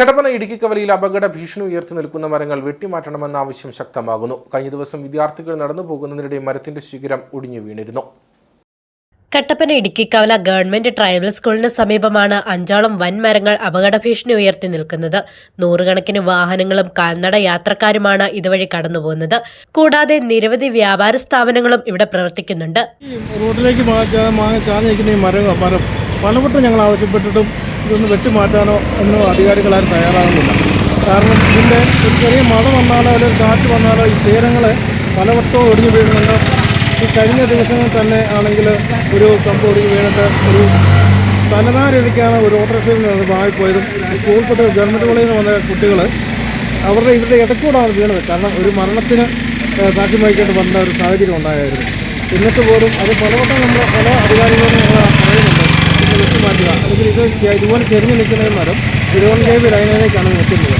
കട്ടപ്പന ഇടുക്കി കവലയിൽ അപകട ഭീഷണി ഉയർത്തി നിൽക്കുന്ന മരങ്ങൾ വെട്ടിമാറ്റണമെന്ന ആവശ്യം ശക്തമാകുന്നു. കഴിഞ്ഞ ദിവസം വിദ്യാർത്ഥികൾ നടന്നു പോകുന്നതിനിടെ മരത്തിന്റെ ശിഖരം ഒടിഞ്ഞു വീണിരുന്നു. കട്ടപ്പന ഇടുക്കിക്കവല ഗവൺമെന്റ് ട്രൈബൽ സ്കൂളിന് സമീപമാണ് അഞ്ചോളം വൻമരങ്ങൾ അപകട ഭീഷണി ഉയർത്തി നിൽക്കുന്നത്. നൂറുകണക്കിന് വാഹനങ്ങളും കാൽനട യാത്രക്കാരുമാണ് ഇതുവഴി കടന്നുപോകുന്നത്. കൂടാതെ നിരവധി വ്യാപാര സ്ഥാപനങ്ങളും ഇവിടെ പ്രവർത്തിക്കുന്നുണ്ട്. റോഡിലേക്ക് പലവട്ടം ഞങ്ങൾ ആവശ്യപ്പെട്ടിട്ടും ഇതൊന്ന് വെട്ടിമാറ്റാനോ ഒന്നും അധികാരികളാരും തയ്യാറാകുന്നില്ല. കാരണം ഇതിന്റെ ഒരു ചെറിയ മഴ വന്നാലോ അല്ലെങ്കിൽ കാറ്റ് വന്നാലോ ഈ ചേരങ്ങൾ പലവട്ടവും ഒടിഞ്ഞു വീഴുന്നുണ്ട് ഈ കഴിഞ്ഞ ദിവസങ്ങളിൽ തന്നെ ആണെങ്കിൽ ഒരു കമ്പ് ഒടിഞ്ഞു വീണിട്ട് ഒരു തലനാരിഴയ്ക്കാണ് ഒരു ഓട്ടോറിക്ഷയിൽ നിന്ന് മാറിപ്പോയതും സ്കൂൾ കുട്ടികൾ ഗവൺമെന്റ് കോളേജിൽ നിന്ന് വന്ന കുട്ടികൾ അവരുടെ ഇവരുടെ ഇടക്കൂടാണ് വീണത്. കാരണം ഒരു മരണത്തിന് സാക്ഷ്യം വഹിക്കേണ്ടി വന്ന ഒരു സാഹചര്യം ഉണ്ടായിരുന്നു എന്നിട്ട് പോലും അത് പലവട്ടം നമ്മൾ പല അധികാരികളും ഞങ്ങൾ പറയുന്നുണ്ട് ഇത് വെട്ടി മാറ്റുക അല്ലെങ്കിൽ ഇത് ചെ- ഇതുപോലെ ചെരിഞ്ഞ് നിൽക്കുന്ന ഈ മരം തിരുവനന്തപുരം ലൈനിലേക്കാണ് നിൽക്കുന്നത്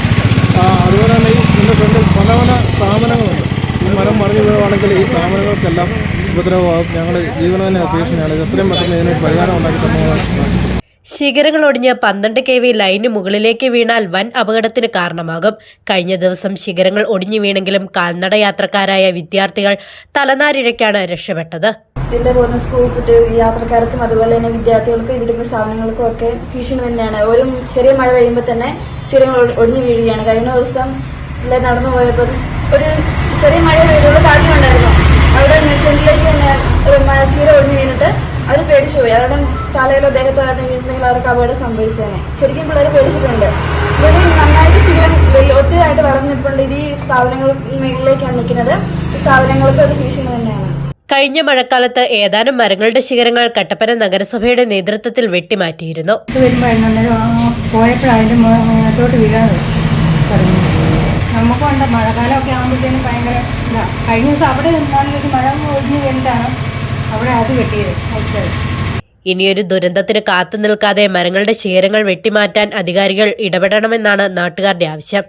അതുപോലെ തന്നെ ഈ ഇതിന്റെ ഫ്രണ്ടിൽ പല പല സ്ഥാപനങ്ങളുണ്ട്. ഈ മരം മറിഞ്ഞു വീഴുവാണെങ്കിൽ ഈ സ്ഥാപനങ്ങൾക്കെല്ലാം ഉപദ്രവമാകും. ഞങ്ങൾ ജീവന തന്നെ ഭീഷണിയാണ് ഇത് എത്രയും പെട്ടെന്ന് ഇതിനൊരു പരിഹാരം ഉണ്ടാക്കി തന്നെയാണ് ശിഖരങ്ങൾ ഒടിഞ്ഞ് പന്ത്രണ്ട് കെ വി ലൈന് മുകളിലേക്ക് വീണാൽ വൻ അപകടത്തിന് കാരണമാകും. കഴിഞ്ഞ ദിവസം ശിഖരങ്ങൾ ഒടിഞ്ഞു വീണെങ്കിലും കാൽനട യാത്രക്കാരായ വിദ്യാർത്ഥികൾ തലനാരിഴയ്ക്കാണ് രക്ഷപ്പെട്ടത്. ഇതിലെ പോകുന്ന സ്കൂൾ കുട്ടികൾ യാത്രക്കാർക്കും അതുപോലെ തന്നെ വിദ്യാർത്ഥികൾക്കും ഇവിടുത്തെ സ്ഥാപനങ്ങൾക്കും ഒക്കെ ഭീഷണി തന്നെയാണ്. ഒരു ചെറിയ മഴ പെയ്യുമ്പോൾ തന്നെ സ്ഥിരങ്ങൾ ഒടിഞ്ഞു വീഴുകയാണ്. കഴിഞ്ഞ ദിവസം ഇവിടെ നടന്നു പോയപ്പോൾ ഒരു ചെറിയ മഴ പെയ്തുള്ള കാറ്റുണ്ടായിരുന്നു അവിടെ ഫ്രണ്ടിലേക്ക് തന്നെ ഒരു സ്ഥിരം ഒടിഞ്ഞു വീണിട്ട് അവർ പേടിച്ചു പോയി. അവരുടെ തലയിലോ ദേഹത്തോ ആരുടെ വീണിട്ടുണ്ടെങ്കിൽ അവർക്ക് അപകടം സംഭവിച്ചേനെ. ശരിക്കും പിള്ളേർ പേടിച്ചിട്ടുണ്ട്. ഇവിടെ നന്നായിട്ട് സ്ഥിരം ഒത്തിരി ആയിട്ട് വളർന്നിട്ടുണ്ട് ഈ സ്ഥാപനങ്ങളിലേക്കാണ് നിൽക്കുന്നത് ഈ സ്ഥാപനങ്ങൾക്ക് ഒരു ഭീഷണി തന്നെയാണ്. കഴിഞ്ഞ മഴക്കാലത്ത് ഏതാനും മരങ്ങളുടെ ശിഖരങ്ങൾ കട്ടപ്പന നഗരസഭയുടെ നേതൃത്വത്തിൽ വെട്ടിമാറ്റിയിരുന്നു. മുഖത്തോട്ട് വീഴാതെ നമുക്കുണ്ട് മഴക്കാലമൊക്കെ ആകുമ്പോഴത്തേനും ഭയങ്കര ഇതാ. കഴിഞ്ഞ ദിവസം അവിടെ നല്ലൊരു മഴ ഒഴിഞ്ഞു കഴിഞ്ഞിട്ടാണ് അവിടെ അത് വെട്ടിയത് ഇനിയൊരു ദുരന്തത്തിന് കാത്തു നിൽക്കാതെ മരങ്ങളുടെ ശിഖരങ്ങൾ വെട്ടിമാറ്റാൻ അധികാരികൾ ഇടപെടണമെന്നാണ് നാട്ടുകാരുടെ ആവശ്യം.